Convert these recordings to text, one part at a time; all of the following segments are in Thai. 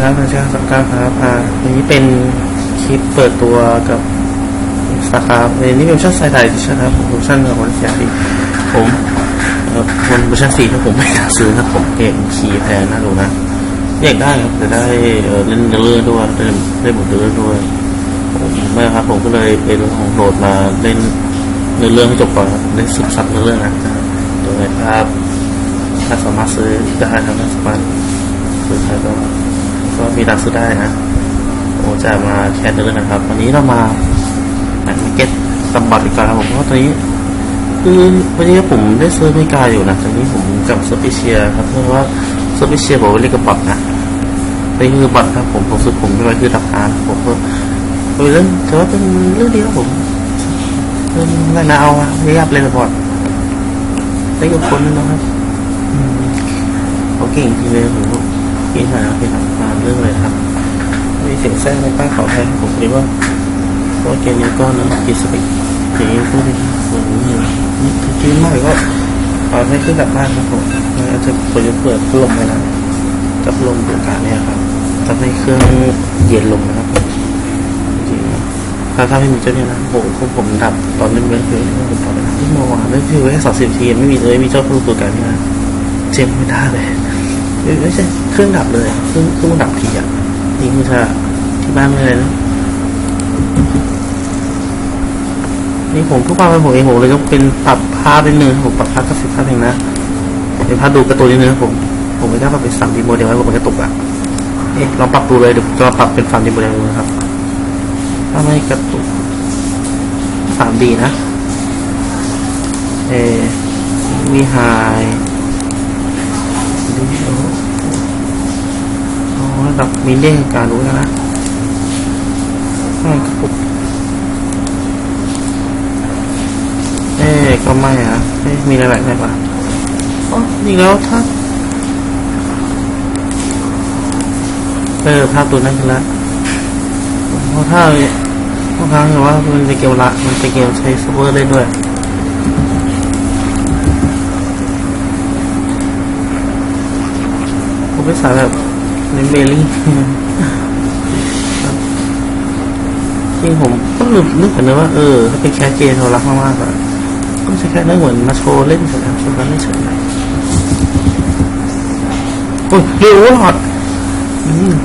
ครับอาจารย์สังกัดครับอ่าอันนี้เป็นคลิปเปิดตัวกับสาขาอันนี้เป็นเวอร์ชันไซด์ไดดิชั่นครับเวอร์ชันของวันที่ดีผมเอ่อวันเวอร์ชันสี่ถ้าผมไม่อยากซื้อครับผมเก่งขี่แพงน่าดูนะอยากได้ครับจะได้เล่นเนื้อเรื่อด้วยเล่นเล่นบทเรื่อด้วยผมไม่ครับผมก็เลยไปลองโหลดมาเล่นเนื้อเรื่องให้จบก่อนเล่นซึมซับเนื้อเรื่องนะโดยภาพถ้าสามารถซื้อได้ครับสามารถซื้อใครก็ ก็มีร้านซื้อได้นะโอ้จะมาแคสเรื่องนะครับ วันนี้เรามาแมเก็ตกับบัตรอีกแล้วครับผมเพราะว่าตอนนี้คือวันนี้ผมได้ซื้อไม่กาอยู่นะตอนนี้ผมกับสเปเชียครับเพราะว่าสเปเชียบอกว่าเรียกกับบัตรนะนี่คือบัตรครับผมผมซื้อผมไม่ไว้คือดับกาผมก็เป็นเรื่องถือว่าเป็นเรื่องดีครับผมเรื่องอะไรนเอาอะไม่ยากเลยนะบอดได้กับคนนึงนะครับอืมเขาเก่งจริงเลยผม พี่ถ่าไปทำงานเรื่องอะไรครับ มีเสียงแทรกในป้ายขอแทนผมคิดว่าเพราะเกมนี้ก็นะกิสปิกเกมนี้ก็เป็นเหมือนนี่นี่คือกินมากก็เอาให้ขึ้นกลับบ้านครับผมอาจจะเปิดเปิดพัดลมไปนะจับลมดูอากาศเนี่ยครับทำให้เครื่องเย็นลงนะครับจริงถ้าถ้าไม่มีเจ้าเนี่ยนะโอ้โหผมดับตอนเล่นเล่นคือผมตอนนั้นที่โมอะเล่นคือแค่สองสิบทีไม่มีเลยมีเจ้าผู้ตัวกันเนี่ยนะเจ็บไม่ได้เลย ไม่ใช่เครื่องดับเลยเครื่องเครื่องดับทีอะนี่คือถ้าที่บ้านไม่เลยนะนี่ผมทุกวันเป็นผมเองผมเลยก็เป็นปรับภาพนิดนึงผมปรับภาพก็สิบภาพเองนะเดี๋ยวพาดูกระตูนนิดนึงผมผมไม่ได้ปรับเป็นสามดีโมเดลไว้ผมมันกระตุกอะเอ๊ะลองปรับดูเลยเดี๋ยวผมจะปรับเป็นสามดีโมเดลดูนะครับถ้าไม่กระตุกสามดีนะเอมีไฮดูอ๋อ ระดับมีเด้งการรู้แล้วนะข้างกระปุกเอ๊ก็ไม่อะเอ๊มีอะไรไหมปะอ๋อนี่แล้วถ้าเออภาพตัวนั้นคือละเพราะถ้าเพราะครั้งเห็นว่ามันเป็นเกมละมันเป็นเกมใช้ซัพเวอร์เล่นด้วยผมเป็นสายแบบ เล่นเบลลี่จริงผมก็นึกนึกเหมือนกันว่า เออถ้าเป็นแคสเกมเรารักมากๆอะก็ไม่ใช่แค่นั้นเหมือนมาโชว์เล่นเฉยๆโชว์กันเล่นเฉยๆโอ้ยเร็วหลอด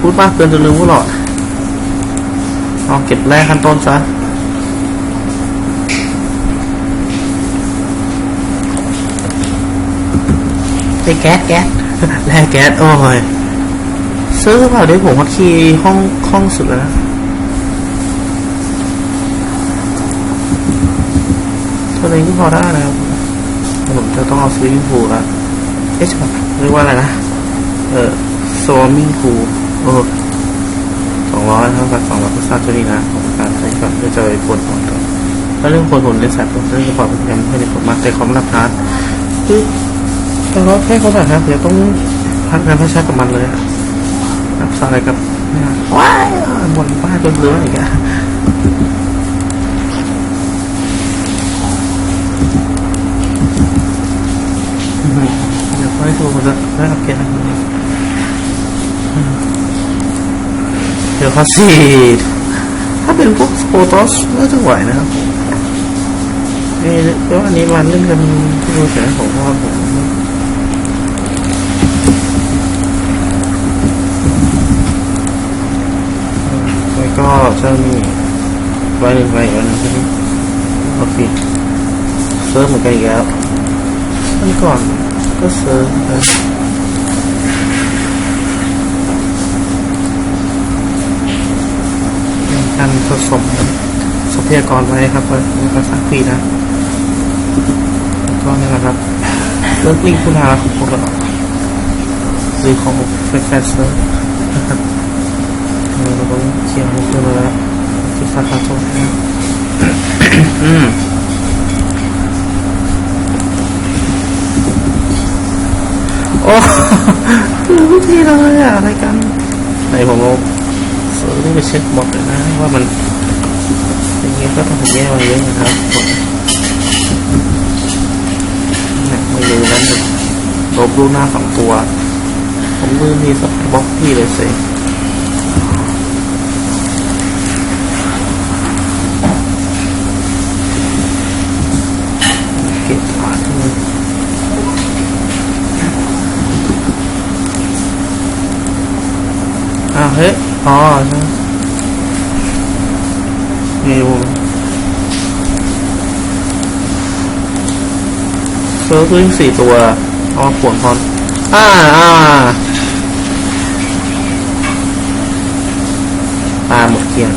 พูดมากเกินจนลืมว่าหลอดเอาเก็บแรกขั้นต้นซะไอ้แก๊สแก๊สแร่แก๊สโอ้ย ซื้อเปล่าเดี๋ยวผมฮอตคีห้องห้องสุดแล้วนะตัวเองก็พอได้นะครับผมจะต้องเอาสวิมพูลละเอ๊ะช่ปะเรียกว่าอะไรนะ เออโซมิงพูลเออสองร้อยเท่ากับสองร้อยเปอร์เซ็นต์ตัวนี้นะของการใช้ก่อนเพื่อจะไปปวดหัวก่อนแล้วเรื่องปวดหัวเรื่องสัตว์ผมเรื่องกระเป๋าผมยังไม่ได้ผลมาแต่ความรับทานคือแต่ว่าแค่เขาแบบนะเดี๋ยวต้องพักงานพักชาติกับมันเลยอะ รับสายกับเนี่ยว้ายบนบ้าจนเลืออีกอะเดี๋ยวค่อยโทรมาจะได้อัปเกรดอะไรอืมเดี๋ยวเขาสิถ้าเป็นพวกโฟโตสน่าจะไหวนะครับเอ๊ะเดี๋ยวอันนี้มันเล่นกันดูเสียงของพ่อผม แล้ว ก็จะมีไว้หนึ่งไว้อีกวันหนึงที่นี่โอเคเซิร์ฟเหมือนกันอีกแล้ววันก่อนก็เซิร์ฟนะการผสมทรัพยากรไว้ครับไว้ในภาษาฟีนะแล้วก็นี่แหละครับเลิกลิงคุณหาของพวกเราหรือของแฟนเซิร์ฟนะครับ เออเราก็เขียนให้ขึ้นมาแล้วที่สาขาตรงนี้อืมโอ้รู้วิธีเลยอะอะไรกันไหนผมเอาเสิร์ฟไปเช็คบอกเลยนะว่ามันอย่างเงี้ยก็ต้องแย่มาเยอะนะครับผมเนี่ยไม่รู้นั้นเลยลบรูปหน้าสองตัว ผมมือมีสปายบล็อกพี่เลยสิ เฮ้ยอ๋อใช่นี่ดูเฟิร์สวิ่งสี่ตัวอ๋อปวดพรอ่าอ่าปลาหมดเกลียง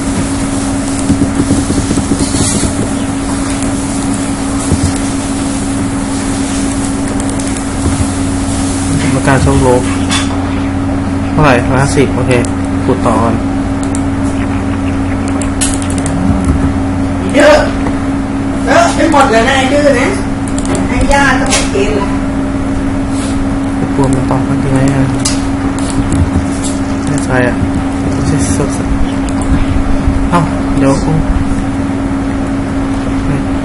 กรรมการโชคโลกเท่าไหร่ร้อยห้าสิบโอเค ขุดต่อก่อนเยอะเยอะไปหมดแล้วนะไอ้ดื้อนะไอ้ย่าต้องไปกินละกลัวมันตอบมันยังไงอะแน่ใจอะไม่ใช่สดเอ้าเดี๋ยวกู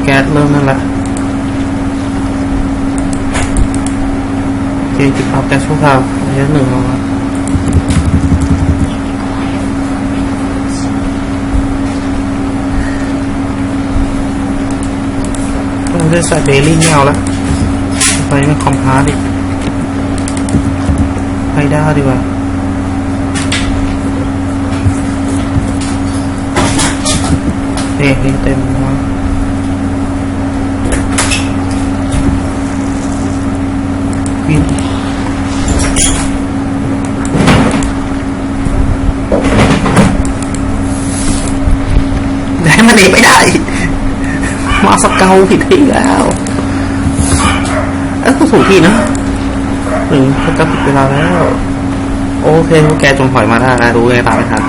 แก๊สเริ่มนั่นแหละโอเคจุดเอาแก๊สชั่วคราวระยะหนึ่งเอามาต้อง ได้ใส่เบลลี่ไม่เอาละไปเป็นคอมพาร์ตอีกไปด้าดีกว่าเฮ้ยเต็มวะวินได้มันหนีไม่ได้ มา สเกาผิดที่แล้วเอ้ยก็ถูกที่นะหนึ่งเขาจะผิดเวลาแล้ว โอเคพวกแกจงถอยมาได้นะรู้ไงตามไม่ทัน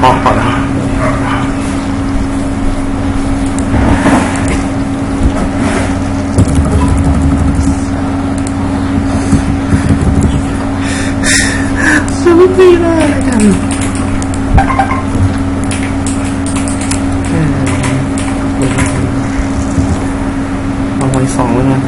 พอพอแล้วสนุกดีเลยกันเออ เอาไว้สองแล้วกัน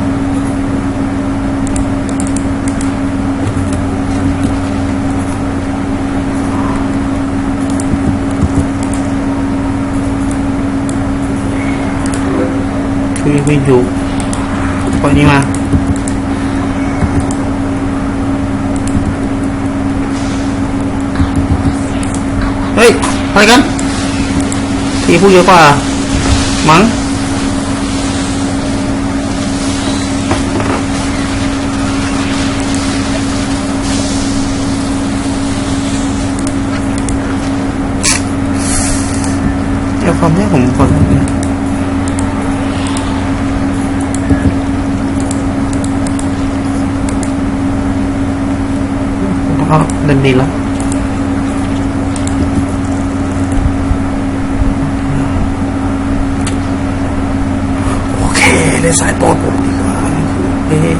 คือไม่อยู่ปล่อยนี้มาเฮ้ยอะไรกันทีผู้เยอะกว่ามั้ง เดี๋ยวความแรกขอโทษนะผมก็เดินดีแล้วโอเคเล่นสายโปรดผมดีกว่าเอ๊ะ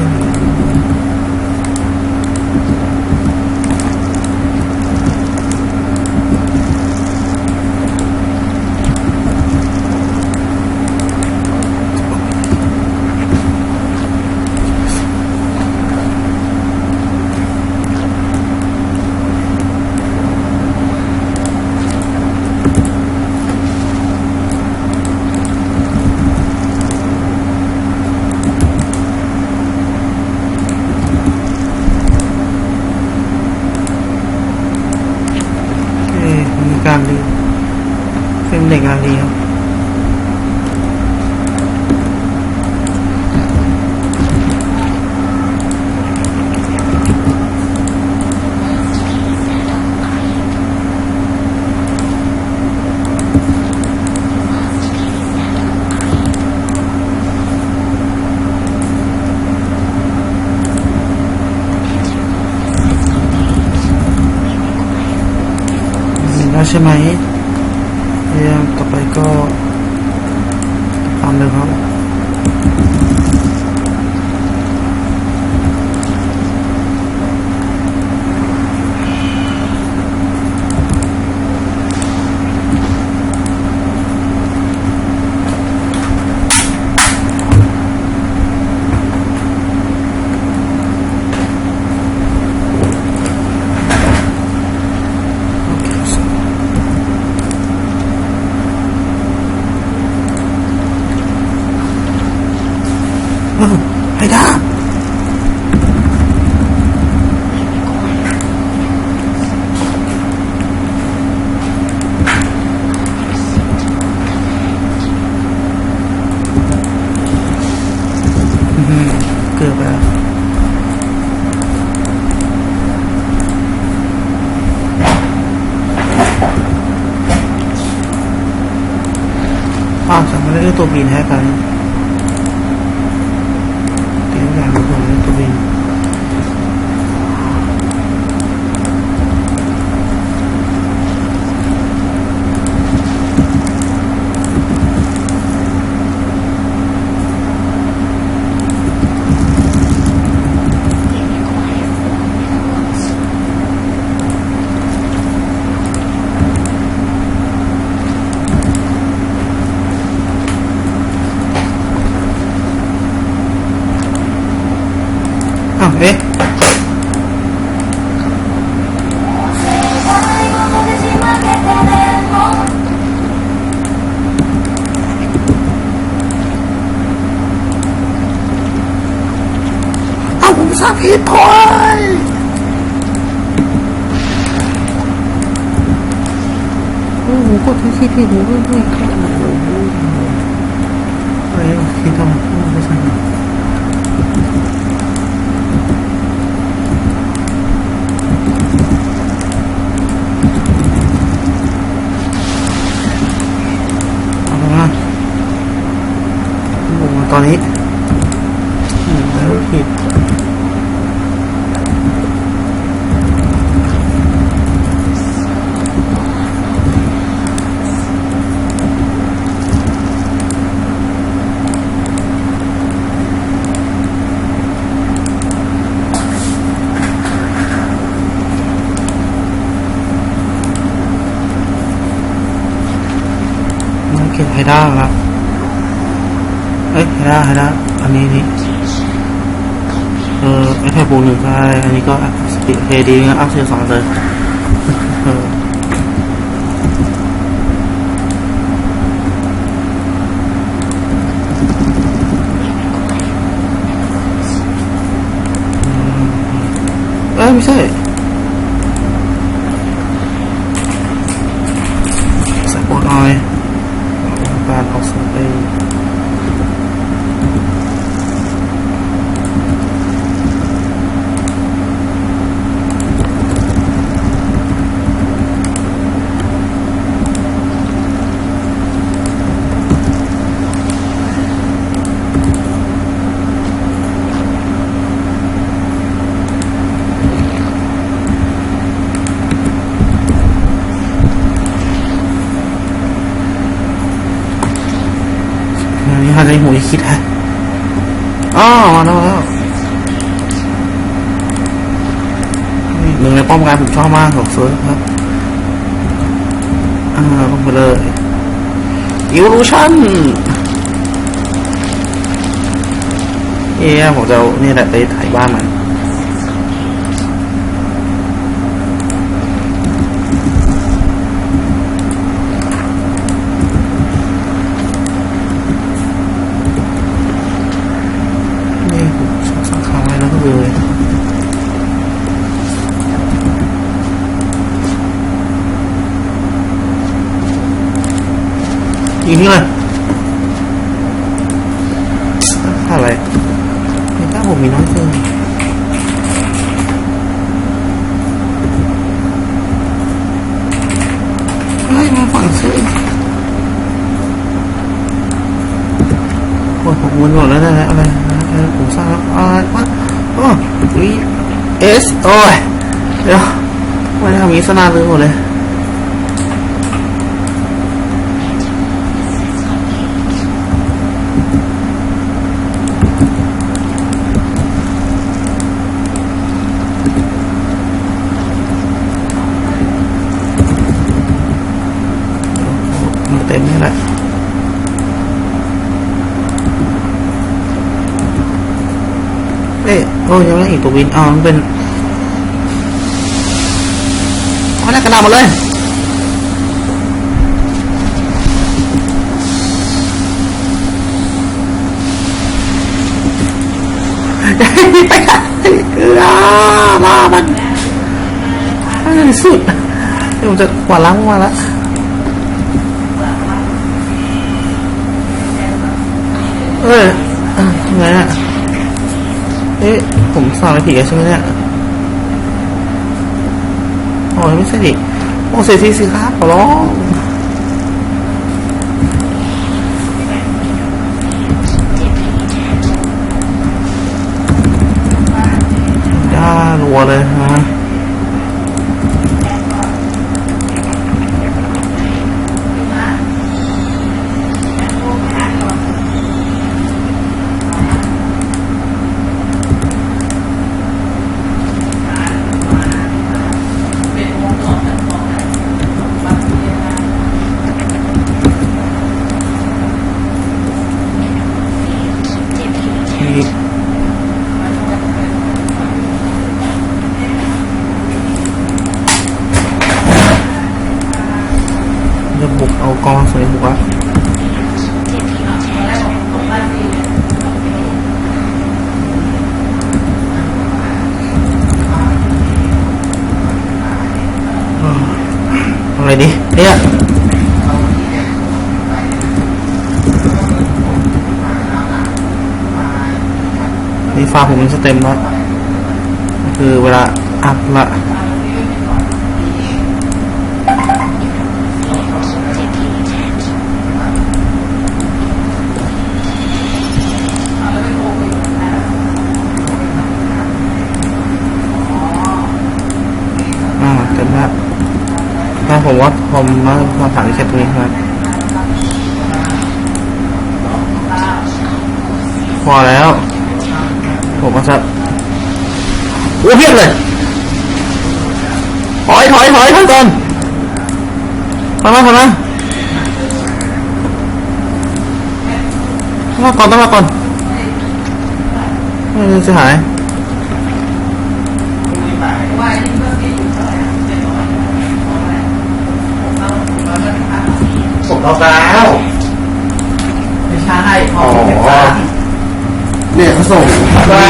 เอ๊ะมีการดีเป็นเด็กงานดีครับ เห็นแล้วใช่ไหมเยายมต่อไปก็ตามเลยครับ อ้าวไอ้ดา กือบไปแล้วอ้าวสั่งมาได้ด้วย ตัวบินแฮกกันเตรียมการทุกคนด้วยตัวบิน อ้าวเอ๊ะอ้าวผมสร้างผิดพอยโอ้โหกดที่คิดผิดหนูด้วยด้วยครับโอ้โหอะไรวะคิดทำไมโอ้ไม่ใช่ เอาละมาผมมา ตอนนี้อืมแล้วผิดมันเก็บไฮด้าครับเอ้ย ได้าไฮด้วอันนี้นี่เออไอแพดบูหนึ่งก็ได้อันนี้ก็สปีดเฮดีนะอัพเสียสองเลยเออเอ้ยไม่ใช่ใส่โปรดหน่อยการออกเสียงไป อันนี้ฮาจะหูยคิดฮะอ้าวมาแล้วมาแล้วหนึ่งในป้อมการผมชอบมากของเซิร์ฟครับ อ่าลงไปเลยอิวลูชั่นเอ๊ะผมจะเอานี่แหละไปถ่ายบ้านมันผมสังขารไว้แล้วก็เลย อีกนี่เลยค่าอะไรไม่ถ้าผมมีน้อยเกินเฮ้ยมาฝั่งซื้อโอ้ยผมวนหมดแล้วนะอะไรอะไรผมสร้างแล้วอะไรวะโอ้วีเอสโอ้ยเดี๋ยวไม่ทำอย่างนี้สนานเลยหมดเลย เต็มนี่แหละเอ๊ะโอ้ยังไม่อีกตัววินอ๋อมันเป็นเอาหน้ากระดาษมดเลยเออลามันสุดเดี๋ยวผมจะกวาดล้างมันมาละ เออเออยังไงอะเอ๊ะผมสั่งอะไรผิดใช่ไหมเนี่ยโอ้ยไม่ใช่ดิโอ้เสียทีสิครับขอร้องย่ารัวเลยฮะอีกุกเอากองใสวยบุกวะอ่าเอาอะไรดีเนี่ยนี่ฟ้าผมมันจะเต็มแล้วคือเวลาอัพละ อ่าเต็มแล้ถ้าผมว่าผมมามาถามที่แค่ตรงนี้ครับพอแล้ว ผมก็จะโอ้เพียบเลยถอยถอยถอยถอยก่อนถอยมาถอยมาต้องมาก่อนต้องมาก่อนไม่งั้นจะหาย ผมเอาแล้วไม่ใช่ขอ๋อองเก็บฟ้าเนี่ยเขาส่งว่า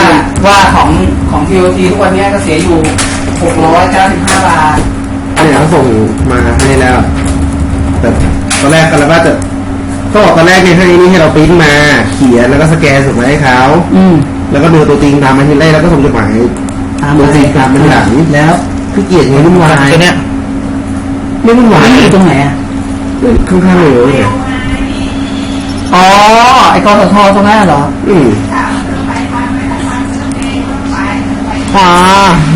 ว่าของของ TOT ทุกวันเนี้ยก็เสียอยู่ 695 บาทเนี่ยเขาส่งมาให้แล้ว แต่ตอนแรกกันแล้วว่าจะก็บอกตอนแรกเนี่ยให้นี่ให้เราปริ้นมา เขียนแล้วก็สแกนส่งมาให้เขาอืมแล้วก็ดูตัวจริงตามมาทีแรกแล้วก็ส่งจดหมายตามตัวจริงตามมาทีหลังแล้วพี่เกียรติไงวุ่นวายตัวเนี้ยไม่วุ่นวายนี่อยู่ตรงไหนอะ ข้างๆเลยเนี่ยอ๋อ ไอ้กสทตรงนั้นเหรอ อืมอ่า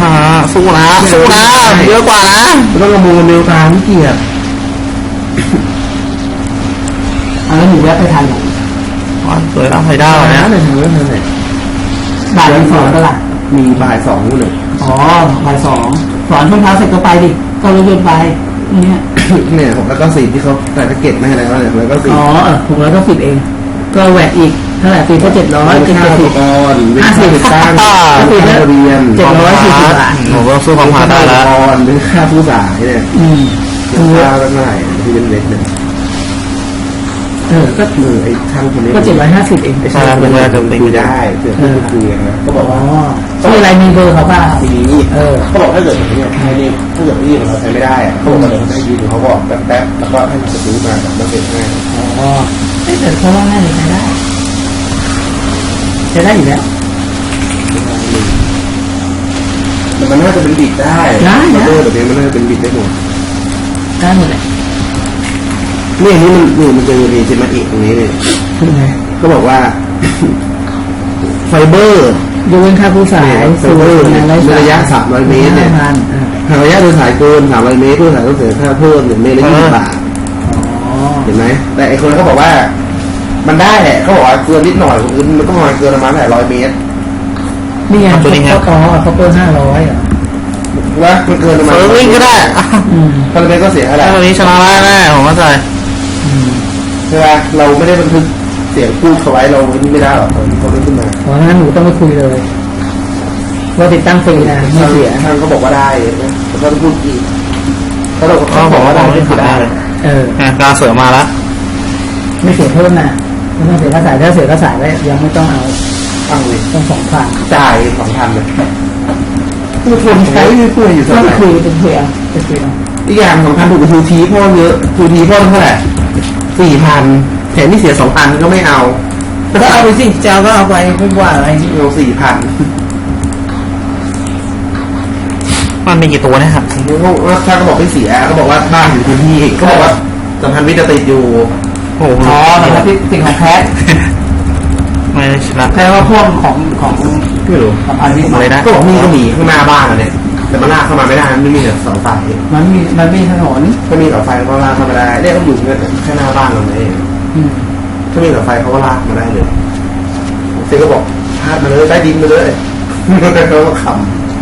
อ่าสู้นะสู้นะเยอะกว่านะต้องกระมูลเร็วตามพี่เกียรติอะแล้วหนูแวะไปทันเหรออ๋อสวยแล้วไฟด้าเอาวแล้นะวเลยเธอเลยบ่ายสอนก็ล่ะมีบ่ายสองเลยอ๋อบ่ายสองสอนช่วงเช้าเสร็จก็ไปดิ ก็รถยนต์ไป เนี่ยเนี่ยผมแล้วก็สีที่เขาใส่แพ็กเกจมาให้แล้วเนี่ยแล้วก็สีอ๋อเออหกร้อยก็สิบเอง ก็แหวกอีกเท่าไหร่ปีก็เจ็ดร้อยเป็นเจ็ดค่าสิอุบปกรณ์เป็นค่าติดตั้งอ่าเป็นค่าเรียนเจ็ดร้อยสี่สิบบาทผมก็สู้ความหาได้แล้วอุปกรณ์เป็นค่าผู้สายเนี่ยอืมเป็นค่าเท่าไหร่ที่เป็นเล็กเนี่ยเออก็เออไอ้ช่างคนนี้ก็เจ็ดร้อยห้าสิบเองไอ้ช่างคนนี้จะคุยได้เจอพูดคุยกันนะก็บอกอ๋อว่ามีอะไรมีเบอร์เขาป่ะทีนี้เขาบอกถ้าเกิดอย่างนี้ใช้นี่ ถ้าเกิดที่เราใช้ไม่ได้อะเขาบอกว่าเดี๋ยวเขาให้ยืมเขาบอกแป๊บๆแล้วก็ให้มันจะซื้อมาแบบมาเสร็จให้อ๋อไม่เกิดเขาว่าง่ายเลยใช้ได้ใช้ได้อยู่แล้วแต่มันน่าจะเป็นบิดได้ได้นะเออแบบนี้มันน่าจะเป็นบิดได้หมดได้หมดแหละนี่นี่มันนี่มันจะมีเจมาอีกตรงนี้เลยคือไงก็บอกว่า ไฟเบอร์ ยกเว้นค่าผู้สายเนี่ยไฟเบอร์เนี่ยมีระยะ300เมตรเนี่ยห้าพันอ่าหากระยะโดยสายเกิน300เมตรผู้สายต้องเสียค่าเพิ่มหนึ่งเมตรละยี่สิบบาทอ๋อเห็นไหมแต่ไอ้คนเขาบอกว่า มันได้แหละเขาบอกว่าเกินนิดหน่อยคนอื่นมันก็ประมาณเกินประมาณหลายร้อยเมตรนี่ไงเอาตัวนี้ครับเขาอ๋อเขาเปิดห้าร้อยอะว่ามันเกินประมาณเฟิร์วิ่งก็ได้อะอืมพันเมตรก็เสียเท่าไหร่ถ้าตัวนี้ชนะได้แน่ผมเข้าใจอืมใช่ไหมเราไม่ได้บันทึกเสียงพูดเขาไว้เราไม่ได้หรอกเขาไม่ขึ้นมาเพราะงั้นหนูต้องไปคุยเลย ว่าติดตั้งฟรีนะไม่เสียทางเขาบอกว่าได้นะแต่เขาต้องพูดอีกเขาบอกก็เขาบบออกกว่าว่าเราได้ไม่ไม่ขาผิดดได้ได้เลยเอออะการเสริมมาแล้วไม่เสียเพิ่มนะไม่ต้องเสียค่าสายถ้าเสียค่าสายแล้วยังไม่ต้องเอาฟังเลยต้องสองพันจ่ายสองพันเลยคือคนใช้ไม่พูดอยู่ก็เท่าไหไปร่คุยเป็นคุยเอาไปคุยเอาอีกอย่างสองพันถูกกับทูทีพ่อเยอะทูทีพ่อเท่าไหร่สี่พัน แถมที่เสียสองพันก็ไม่เอาก็เอาไปสิจะเอาก็เอาไปไม่ว่าอะไรเอาสี่พันมันมีกี่ตัวนะครับถ้าก็บอกไม่เสียก็บอกว่าบ้านอยู่พื้นที่ก็บอกว่าสัมพันธ์มิตรจะติดอยู่โอ้โหอ๋อแต่ว่าที่สิ่งของแพทย์ไม่ได้ชนะแปลว่าพวกของของไม่รู้สัมพันธ์วิทย์อะไรนะก็บอกนี่ก็มีข้างหน้าบ้านอะเนี่ยแต่มันลากเข้ามาไม่ได้มันไม่มีแต่เสาไฟมันมีมันมีถนนถ้ามีเสาไฟเขาลากเข้ามาได้เนี่ยเขาอยู่เนี่ยแค่หน้าบ้านเราเองอืม ถ้ามีเสาไฟเขาก็ลากมาได้เลยเซก็บอกพาดมาเลยใต้ดินมาเลยเขาก็ข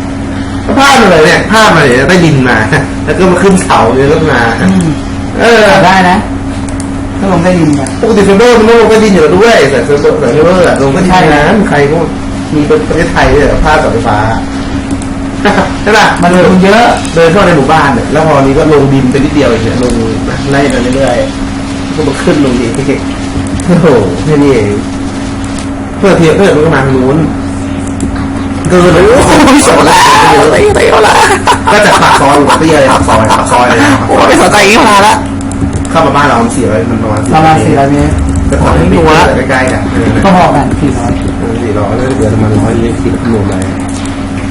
ำก็พาดมาเลยเนี่ยพาดมาเลยใต้ดินมา แล้วก็มาขึ้นเสาเลยแล้วมาอืมเออได้นะถ้าลงได้ยินกันปกติเซิร์ฟเวอร์มันต้องลงใต้ดินอยู่แล้วด้วยแต่เซิร์ฟเวอร์แต่เซิร์ฟเวอร์อะลงใต้ดินใช่นะนะใครก็มีประเทศไทยเนี่ยพาดเสาไฟฟ้าใช่ป่ะมันลงเยอะเดินเข้าในหมู่บ้านเนี่ยแล้วพอนี้ก็ลงดินไปนิดเดียวเองเนี่ยลงไล่ไปเรื่อยๆ ก็มาขึ้นลงอีกเก่งๆโอ้โหแค่นี้เองเพื่อเทียบเพื่อนมันก็มาทางนู้นเกินเลยโอ้โหสองละอะไรอะไรเอาละก็จากปากซอยหัวเตี้ยเลยปากซอยปากซอยเลยนะโอ้ไม่สนใจอีกมาละเข้ามาบ้านเรามันเสียไปมันประมาณประมาณสี่ร้อยเมตรก็ขอให้ดูว่าใกล้ๆกันก็พอกันสี่ร้อยสี่ร้อยแล้วเหลือประมาณร้อยเล็กสี่คำนวณ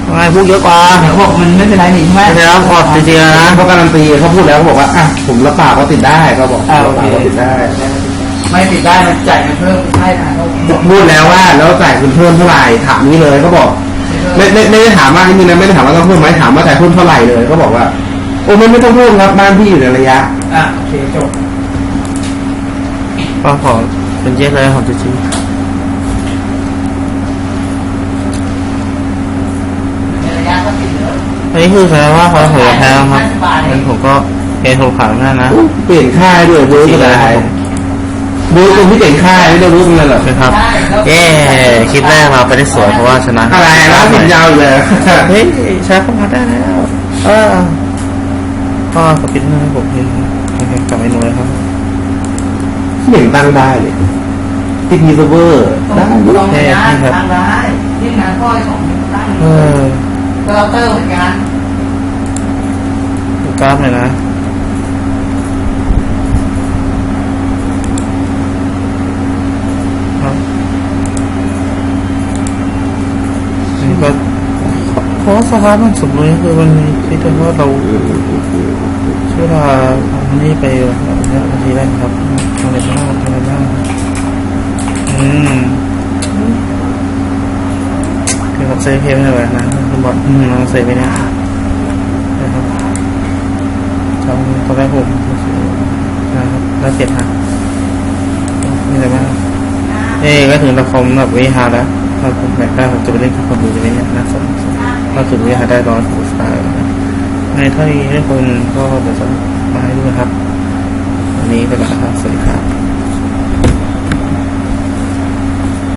ไปไงพูดเยอะกว่าแต่เขาบอกมันไม่เป็นไรนี่ใช่ไหมไม่ใช่ครับพอจริงๆนะเขาการันตีเขาพูดแล้วเขาบอกว่าอะผมรับปากว่าติดได้เขาบอกอ่ารับโอปาเคกว่าติดได้ ไม่ติดได้มันจ่ายเงินเพิ่มใช่นะเขาพูดแล้วว่าแล้วจ่ายคุณเพิ่มเท่าไหร่ถามนี้เลยเขาบอกไม่ไม่ไม่ได้ถามว่านี่นะไม่ได้ถามว่าต้องเพิ่มไหมถามว่าจ่ายเพิ่มเท่าไหร่เลยเขาบอกว่าโอ้มันไม่ต้องเพิ่มครับบ้านพี่อยู่ในระยะอะโอเคจบก็ขอเป็นเยอะเลยของจริง ในระยะก็ติดเย อะๆอันนี้คือแสดงว่าเขาถือแพ้ครับงั้นผมก็เกณฑ์ถูกขังแน่นะเปลี่ยนค่ายด้วยเวิร์กอะไรเวิร์กตรงที่เปลี่ยนค่ายไม่ได้เวิร์กอะไรหรอกนะครับเย้คลิปแรกเราไปได้สวยเพราะว่าชนะอะไรนะผมยาวอยู่เลยเฮ้ยใช้เข้ามาได้แล้วเออก็ขอปิดให้ผมเห็นกลับไปหน่วยครับไม่เห็นตั้งได้เลยติดมีเซิร์ฟเวอร์ตรงได้ตรงนี้ทางร้ายที่งานพ่อยของตั้ง เออเราเตอร์เหมือนกันดูกราฟหน่อยนะนนี้ก็เพราะสภาพมันสมดุลคือมันมีที่ที่ว่าเราใช้เวลาทำนี่ไปแบบนี้บางทีได้ครับทำอะไรบ้างทำอะไรบ้างอืมคือผมเซฟเพย์ไม่ได้นะ บอลอืมลองเซฟไปนี่ยนะครับตอนตอนแรกผมนะครับแล้วเจ็ดฮะมีอะไรบ้างเอ้ก็ถึงละครแบบวิหารแล้วถ้าผมแบกได้ผมจะไปเล่นกับคนดูจะไม่เนี่ยน่าสนถ้าถึงวิหารได้ร้อยหกสตาร์ในเท่านี้ทุกคนก็เดี๋ยวจะมาให้ดูนะครับ วันนี้ไปก่อนครับสวัสดีครับ